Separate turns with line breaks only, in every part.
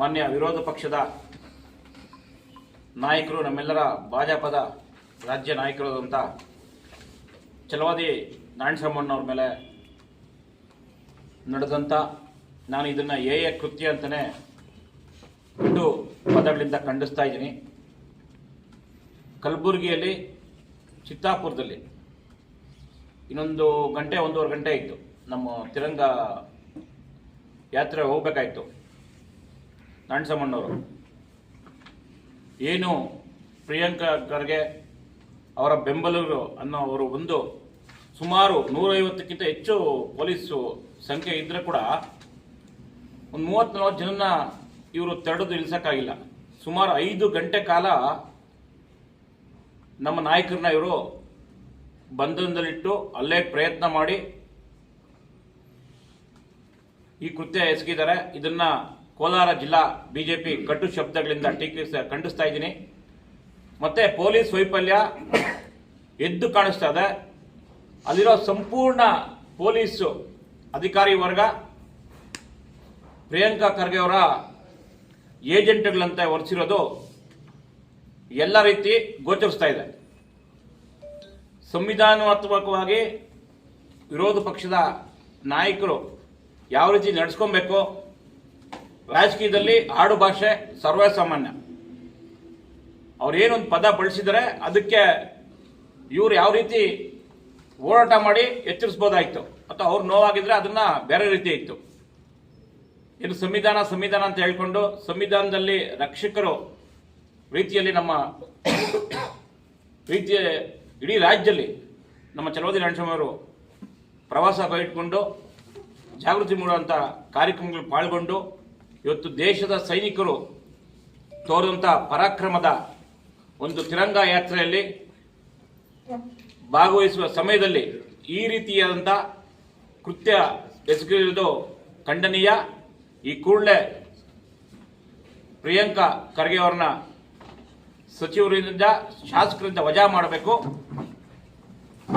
ಮಾನ್ಯ ವಿರೋಧ ಪಕ್ಷದ ನಾಯಕರು, ನಮ್ಮೆಲ್ಲರ ಭಾಜಪದ ರಾಜ್ಯ ನಾಯಕರಾದಂಥ ಛಲವಾದಿ ನಾರಾಯಣಸ್ವಾಮಣ್ಣವ್ರ ಮೇಲೆ ನಡೆದಂಥ ನಾನು ಇದನ್ನು ಎ ಕೃತ್ಯ ಅಂತಲೇ ಇಟ್ಟು ಪದಗಳಿಂದ ಖಂಡಿಸ್ತಾ ಇದ್ದೀನಿ. ಕಲಬುರಗಿಯಲ್ಲಿ ಚಿತ್ತಾಪುರದಲ್ಲಿ ಇನ್ನೊಂದು ಗಂಟೆ, ಒಂದೂವರೆ ಗಂಟೆ ಇತ್ತು ನಮ್ಮ ತಿರಂಗ ಯಾತ್ರೆ ಹೋಗ್ಬೇಕಾಯ್ತು. ನಾರಾಯಣಸ್ವಾಮಣ್ಣವರು ಏನು ಪ್ರಿಯಾಂಕಾ ಖರ್ಗೆ ಅವರ ಬೆಂಬಲಿಗರು ಅನ್ನೋ ಅವರು ಒಂದು ಸುಮಾರು ನೂರೈವತ್ತಕ್ಕಿಂತ ಹೆಚ್ಚು ಪೊಲೀಸು ಸಂಖ್ಯೆ ಇದ್ರೆ ಕೂಡ ಒಂದು ಮೂವತ್ತು ನಲವತ್ತು ಜನನ ಇವರು ತಡೆದು ನಿಲ್ಸಕ್ಕಾಗಿಲ್ಲ ಸುಮಾರು ಐದು ಗಂಟೆ ಕಾಲ ನಮ್ಮ ನಾಯಕರನ್ನ ಇವರು ಬಂಧನದಲ್ಲಿಟ್ಟು ಅಲ್ಲೇ ಪ್ರಯತ್ನ ಮಾಡಿ ಈ ಕೃತ್ಯ ಎಸಗಿದ್ದಾರೆ. ಇದನ್ನ ಕೋಲಾರ ಜಿಲ್ಲಾ ಬಿಜೆಪಿ ಕಟ್ಟು ಶಬ್ದಗಳಿಂದ ಟೀಕಿಸ, ಖಂಡಿಸ್ತಾ ಇದ್ದೀನಿ. ಮತ್ತೆ ಪೊಲೀಸ್ ವೈಫಲ್ಯ ಎದ್ದು ಕಾಣಿಸ್ತಾ ಇದೆ. ಅಲ್ಲಿರೋ ಸಂಪೂರ್ಣ ಪೊಲೀಸ್ ಅಧಿಕಾರಿ ವರ್ಗ, ಪ್ರಿಯಾಂಕಾ ಖರ್ಗೆ ಅವರ ಏಜೆಂಟ್ಗಳಂತೆ ವರ್ತಿಸಿರೋದು ಎಲ್ಲ ರೀತಿ ಗೋಚರಿಸ್ತಾ ಇದೆ. ಸಂವಿಧಾನಾತ್ಮಕವಾಗಿ ವಿರೋಧ ಪಕ್ಷದ ನಾಯಕರು ಯಾವ ರೀತಿ ನಡೆಸ್ಕೊಬೇಕು ರಾಜಕೀಯದಲ್ಲಿ ಆಡು ಭಾಷೆ ಸರ್ವೇ ಸಾಮಾನ್ಯ ಅವ್ರು ಏನೊಂದು ಪದ ಬಳಸಿದರೆ ಅದಕ್ಕೆ ಇವ್ರು ಯಾವ ರೀತಿ ಹೋರಾಟ ಮಾಡಿ ಎಚ್ಚರಿಸ್ಬೋದಾಯಿತು ಅಥವಾ ಅವ್ರು ನೋವಾಗಿದ್ರೆ ಅದನ್ನ ಬೇರೆ ರೀತಿ ಇತ್ತು ಇನ್ನು ಸಂವಿಧಾನ ಸಂವಿಧಾನ ಅಂತ ಹೇಳ್ಕೊಂಡು ಸಂವಿಧಾನದಲ್ಲಿ ರಕ್ಷಕರು ರೀತಿಯಲ್ಲಿ ನಮ್ಮ ರೀತಿಯ ಇಡೀ ರಾಜ್ಯದಲ್ಲಿ ನಮ್ಮ ಚಲವದಿ ನರಸಿಂಹವರು ಪ್ರವಾಸ ಕೈಟ್ಕೊಂಡು ಜಾಗೃತಿ ಮೂಡುವಂಥ ಕಾರ್ಯಕ್ರಮಗಳು ಪಾಲ್ಗೊಂಡು ಇವತ್ತು ದೇಶದ ಸೈನಿಕರು ತೋರಿದಂಥ ಪರಾಕ್ರಮದ ಒಂದು ತಿರಂಗ ಯಾತ್ರೆಯಲ್ಲಿ ಭಾಗವಹಿಸುವ ಸಮಯದಲ್ಲಿ ಈ ರೀತಿಯಾದಂಥ ಕೃತ್ಯ ಎಸಗಿರುವುದು ಖಂಡನೀಯ. ಈ ಕೂಡಲೇ ಪ್ರಿಯಾಂಕಾ ಖರ್ಗೆ ಅವರನ್ನ ಸಚಿವರಿಂದ, ಶಾಸಕರಿಂದ ವಜಾ ಮಾಡಬೇಕು.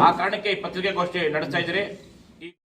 ಆ ಕಾರಣಕ್ಕೆ ಈ ಪತ್ರಿಕಾಗೋಷ್ಠಿ ನಡೆಸ್ತಾ ಇದ್ದೀರಿ.